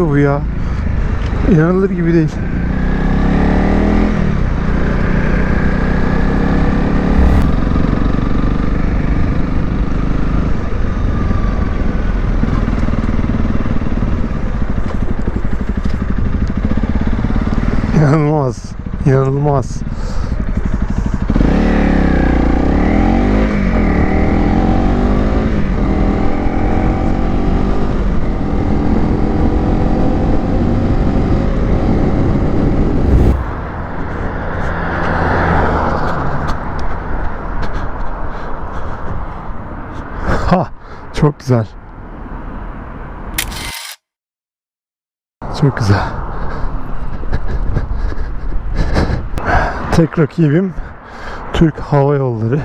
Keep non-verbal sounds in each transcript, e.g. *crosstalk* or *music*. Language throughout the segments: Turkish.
yapıyor bu ya? İnanılır gibi değil. İnanılmaz. İnanılmaz. Ha, çok güzel. Çok güzel. *laughs* Tek rakibim Türk Hava Yolları.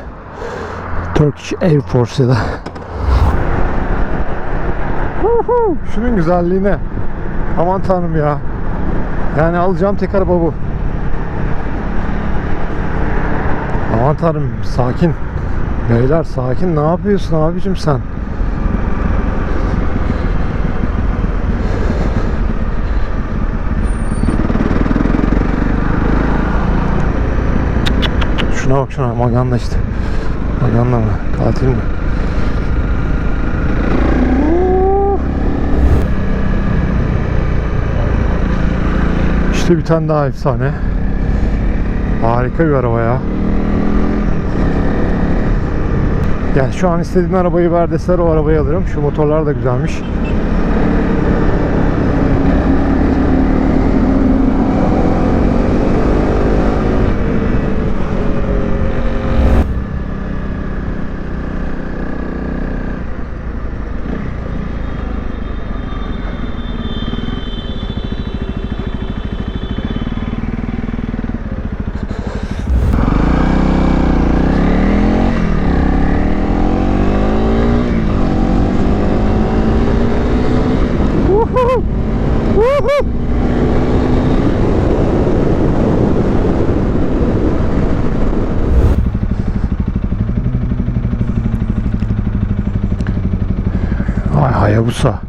Turkish Air Force ya da. Şunun güzelliğine. Aman tanrım ya. Yani alacağım tek araba bu. Aman tanrım sakin. Beyler sakin ne yapıyorsun abicim sen? Şuna bak şuna maganda işte. Maganda mı? Katil mi? İşte bir tane daha efsane. Harika bir araba ya. Yani şu an istediğin arabayı ver deseler o arabayı alırım. Şu motorlar da güzelmiş. Vay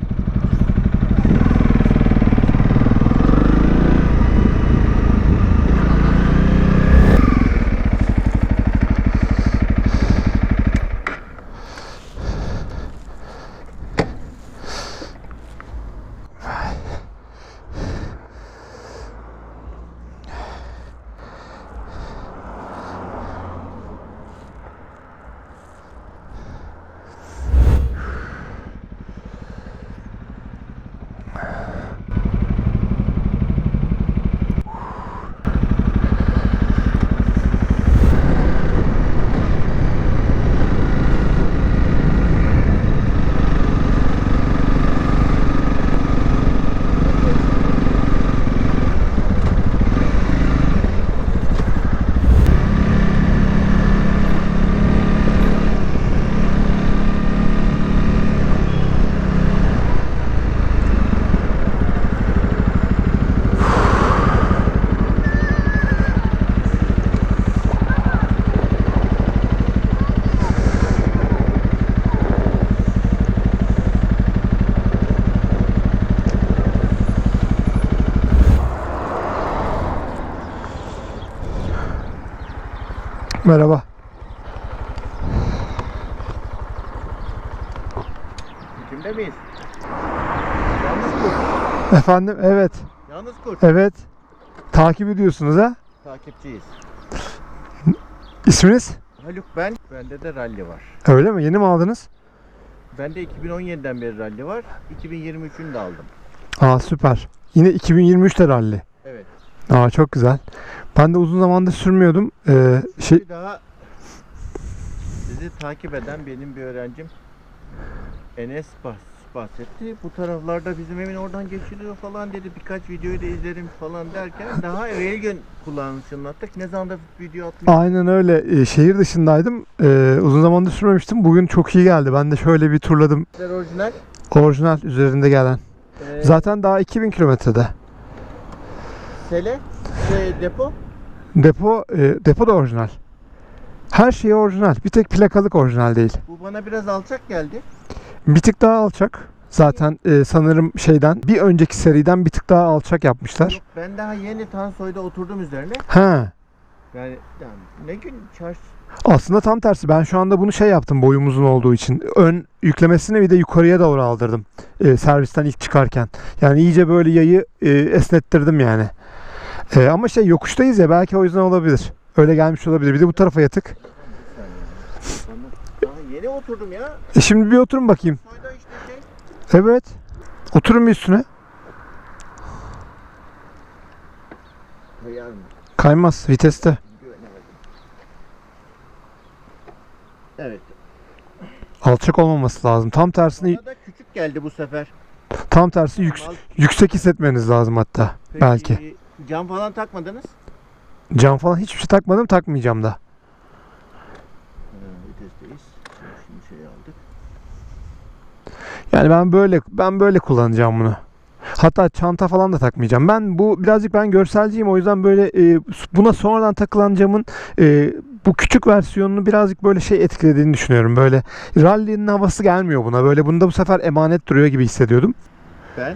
Merhaba. Kimde miyiz? Yalnız kurt. Efendim evet. Yalnız kurt. Evet. Takip ediyorsunuz ha? Takipçiyiz. İsminiz? Haluk ben. Bende de ralli var. Öyle mi? Yeni mi aldınız? Bende 2017'den beri ralli var. 2023'ünü de aldım. Aa süper. Yine 2023'te ralli. Aa çok güzel. Ben de uzun zamandır sürmüyordum. Ee, şey Bir daha sizi takip eden benim bir öğrencim Enes bahs bahsetti. Bu taraflarda bizim evin oradan geçiliyor falan dedi. Birkaç videoyu da izlerim falan derken daha *laughs* evvel gün kullanışını attık. Ne zaman da video atmış. aynen öyle. Ee, şehir dışındaydım. Ee, uzun zamandır sürmemiştim. Bugün çok iyi geldi. Ben de şöyle bir turladım. Orijinal. Orijinal üzerinde gelen. Ee, Zaten daha 2000 kilometrede. Sele. Şey, depo. Depo e, depo da orijinal. Her şey orijinal. Bir tek plakalık orijinal değil. Bu bana biraz alçak geldi. Bir tık daha alçak. Zaten e, sanırım şeyden bir önceki seriden bir tık daha alçak yapmışlar. Yok, ben daha yeni Tansoy'da oturdum üzerine. He. Yani, yani ne gün çarş Aslında tam tersi. Ben şu anda bunu şey yaptım boyumuzun olduğu için. Ön yüklemesini bir de yukarıya doğru aldırdım. e, servisten ilk çıkarken. Yani iyice böyle yayı e, esnettirdim yani. E, ama şey yokuştayız ya belki o yüzden olabilir. Öyle gelmiş olabilir. Bir de bu tarafa yatık. Daha yeni oturdum ya. E şimdi bir oturun bakayım. Şey. Evet. Oturun bir üstüne. Kaymaz viteste. Güvenemedim. Evet. Alçak olmaması lazım. Tam tersini Bana da küçük geldi bu sefer. tam tersi yük- Normal. yüksek hissetmeniz lazım hatta. Peki, Belki. Cam falan takmadınız? Cam falan hiçbir şey takmadım takmayacağım da. Ee, vitesteyiz. Şimdi aldık. Yani ben böyle ben böyle kullanacağım bunu. Hatta çanta falan da takmayacağım. Ben bu birazcık ben görselciyim o yüzden böyle e, buna sonradan takılan camın e, bu küçük versiyonunu birazcık böyle şey etkilediğini düşünüyorum. Böyle rally'nin havası gelmiyor buna. Böyle bunda bu sefer emanet duruyor gibi hissediyordum. Ben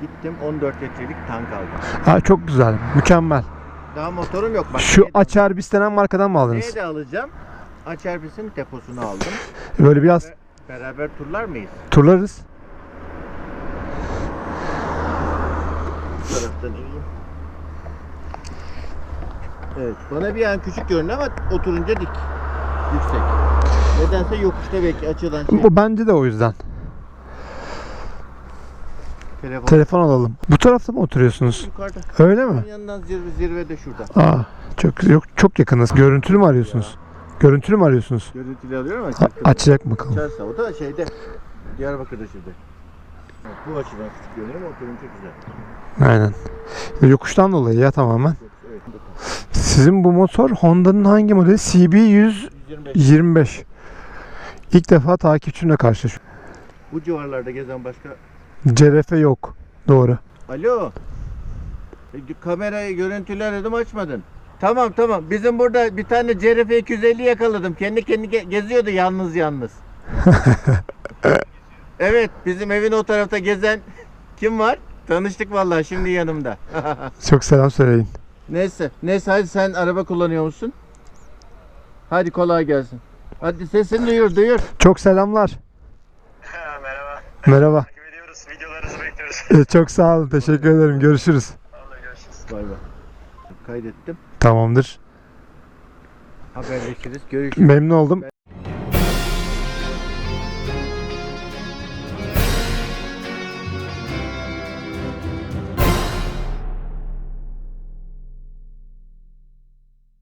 gittim 14 litrelik tank aldım. Ha, çok güzel. Mükemmel. Daha motorum yok. Bak, Şu neye de- açar bis denen markadan mı aldınız? Neye de alacağım? Açerbis'in deposunu aldım. Böyle biraz Beraber turlar mıyız? turlarız. Bu taraftan ineyim. Evet. Bana bir an küçük görünüyor ama oturunca dik. Yüksek. Nedense yokuşta belki açılan şey. Bu bence de o yüzden. Telefon Telefon alalım. Bu tarafta mı oturuyorsunuz? yukarıda. Öyle mi? Yanından zirve, zirvede şurada. Aa, çok yok çok yakınız. Görüntülü mü arıyorsunuz? Görüntülü mü arıyorsunuz? Görüntülü alıyorum ama açacak bakalım. Açarsa o da şeyde Diyarbakır'da şimdi. Bu açıdan küçük görünüyor ama oturunca güzel. Aynen. Yokuştan dolayı ya tamamen. Evet. Sizin bu motor Honda'nın hangi modeli? CB 125. 125. İlk defa takipçimle karşılaşıyorum. Bu civarlarda gezen başka CRF yok. Doğru. Alo. E, Kamerayı görüntülü aradım açmadın. Tamam tamam. Bizim burada bir tane CRF 250 yakaladım. Kendi kendi ge- geziyordu yalnız yalnız. *laughs* evet bizim evin o tarafta gezen *laughs* kim var? Tanıştık vallahi şimdi yanımda. *laughs* Çok selam söyleyin. neyse. Neyse hadi sen araba kullanıyor musun? Hadi kolay gelsin. Hadi sesini duyur duyur. Çok selamlar. Merhaba. Merhaba. Takip ediyoruz. Videolarınızı bekliyoruz. *laughs* Çok sağ olun. Teşekkür ederim. Görüşürüz. Vallahi görüşürüz. Bay bay. Kaydettim. Tamamdır. Haberleşiriz. Görüşürüz. Memnun oldum.